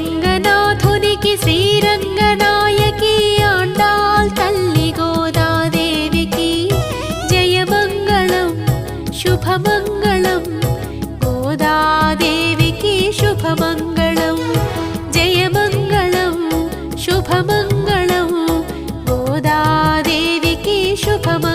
രംഗനാഥുനിക്ക് ശ്രീരംഗനായകി ആണ്ടാൾ തല്ലി ഗോദാദേവിക്ക് ജയമംഗളം ശുഭമംഗളം ഗോദാദേവിക്ക് ശുഭമംഗളം ശുഭമംഗളം ഗോദാദേവിക്ക് ശുഭമ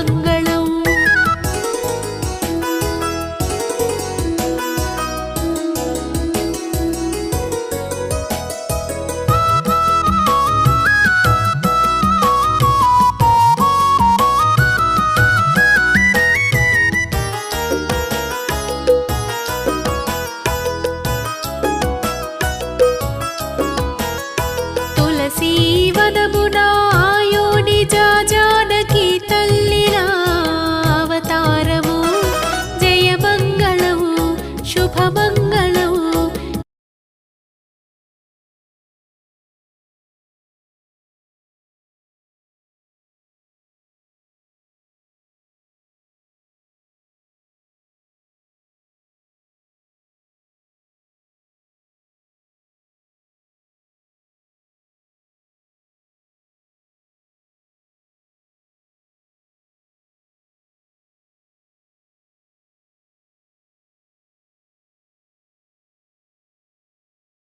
శశీవదమునా యోని జానకి తల్లినా అవతారము. జయమంగళము శుభమంగళ